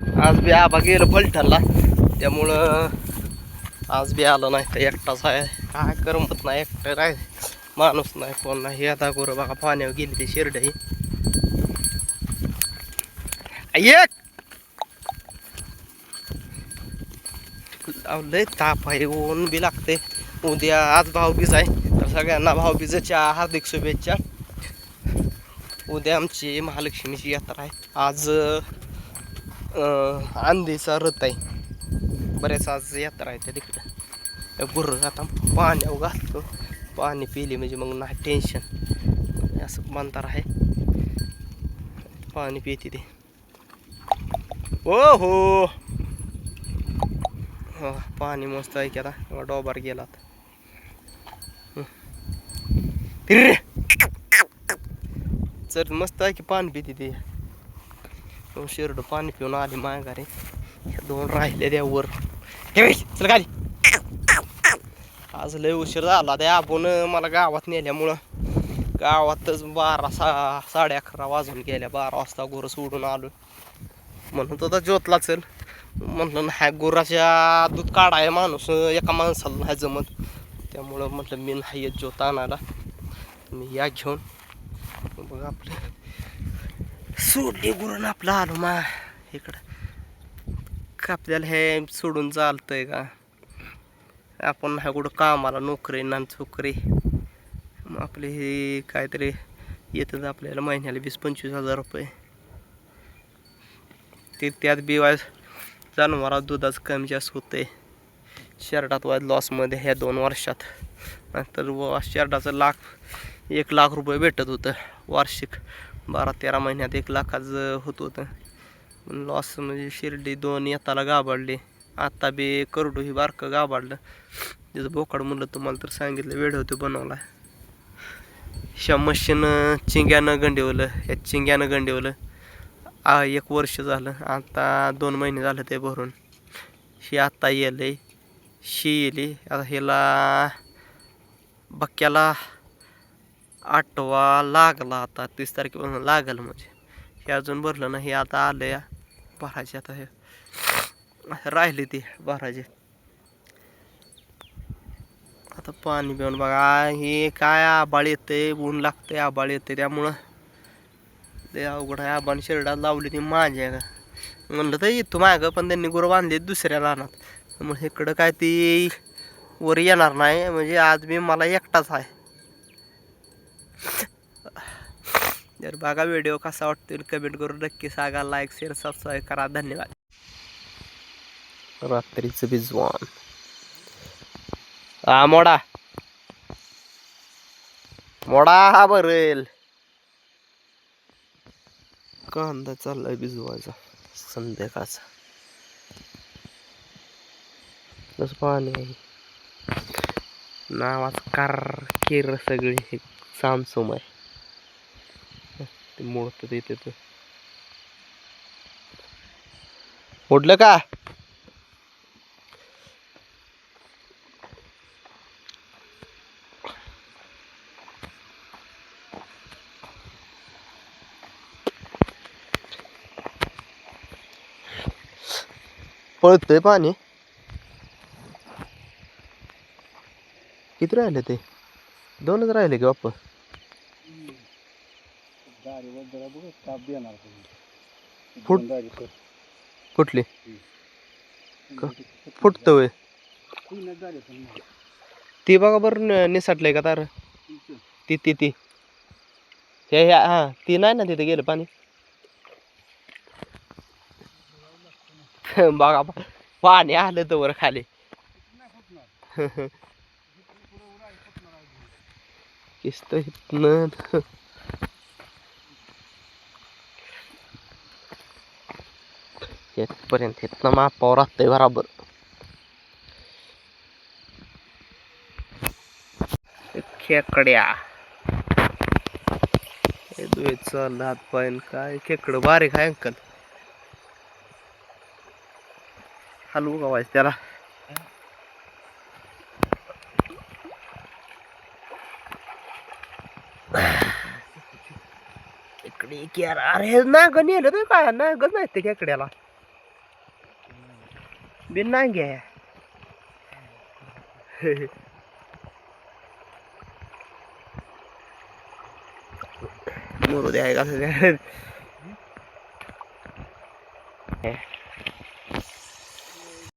आज बी आबा गेलं पलठरला त्यामुळं आज बी आलं नाही तर एकटाच आहे. काय करमत नाही एकटं नाही माणूस नाही कोण नाही. आता गुरु बघा पाण्यावर गेली ती शिरडई एक! लय ताप आहे ऊन बी लागते उद्या आज भाऊबीज आहे. तर सगळ्यांना भाऊबीजच्या हार्दिक शुभेच्छा. उद्या आमची महालक्ष्मीची यात्रा आहे. आज आंधीचा रथ आहे. बरेच आज यात्रा आहे त्या तिकडं. गुर्र आता पाण्यावर घालतो. पाणी पिली म्हणजे मग नाही टेन्शन असं म्हणणार आहे. पाणी पिते ते. ओ हो पाणी मस्त आहे की आता. डोबार गेला आता. चल मस्त आहे की पाणी पिते ते. दोन शिरड पाणी पिऊन आले माघारी. ह्या दोन राहिले त्या वर. चल खाली आज लय उशीर झाला त्या आपण मला गावात नेल्यामुळं. गावातच बारा सा साडे अकरा वाजून गेल्या बारा वाजता गोरं सोडून आलो. म्हणून तर ज्योतला चल. म्हटलं नाही गोराच्या दूध काढाय माणूस एका माणसाला नाही जमत. त्यामुळं म्हटलं मी नाही येत ज्योत आणायला. मी या घेऊन. बघ आपलं सोडली गुरण आपलं आलो मा इकडं. का आपल्याला हे सोडून चालतंय का? आपण हा कुठं कामाला नोकरी ना चोकरी मग आपले हे काहीतरी येतात आपल्याला महिन्याला वीस पंचवीस हजार रुपये. ते त्यात बी वाज जनावरात दुधाचं कमी जास्त होते शर्टात वाज लॉसमध्ये ह्या दोन वर्षात. नंतर व शर्टाचं लाख एक लाख रुपये भेटत होतं वार्षिक. बारा तेरा महिन्यात एक लाखाचं होत होतं. लॉस म्हणजे शिर्डी दोन येताला गाभाडली. आत्ता बी करडू ही बारकं गाभाडलं. त्याचं बोकाड म्हणलं तुम्हाला तर सांगितलं वेळ होतो बनवला. ह्या मशीन चिंग्यानं गंडवलं या चिंग्यानं गंडवलं. आ एक वर्ष झालं आता दोन महिने झालं ते भरून. ही आत्ता येले शी येली. आता ह्याला बक्क्याला आठवा लागला आता तीस तारखेपासून लागल म्हणजे. हे अजून भरलं नाही हे आता आलं या भरायचे आता हे राहिले ते भरायचे आता पाणी पिऊन बघा हे काय आबाळ येते ऊन लागते आबाळ येते त्यामुळं ते अवघड आहे. आबाने शिरडात लावली ती माझ्या म्हणलं तर येतो मागं पण त्यांनी गुरं बांधली दुसऱ्या रानात. मग इकडं काय ती वर येणार नाही. म्हणजे आज मी मला एकटाच आहे. जर बघा व्हिडिओ कसा वाटतो कमेंट करून नक्की सांगा. लाईक शेअर सबस्क्राईब करा. धन्यवाद. रात्रीचं बिजवान हा मोडा. मोडा हा भरेल. कांदा चाललाय भिजवायचा. संध्याकाळचा. तस पाणी आहे. नावाच कार केर सगळी. हे सामसुम आहे. ते मोडत ते तर. मोडलं का? पळतंय पाणी. किती राहिले ते? दोनच राहिले की वापस? बाप्पा फुट कुठली? फुटतं वय ती बघा बरं न- निसटलंय का तार? ती ती ती. हे ह्या हा ती नाही ना तिथे गेलं पाणी? बघा पा- पाणी आलं तर वर खाली. किस्त इथनं. येतपर्यंत इथनं मापावर राहतंय बराबर. खेकड्या. हात पायन काय खेकडं बारीक आहे अंकल. हलवू का व्हायचं त्याला? इकडे अरे नाग नेलं तर काय? नागच नाही ते खेकड्याला. biến nái ghè mưa rồi đây các thứ.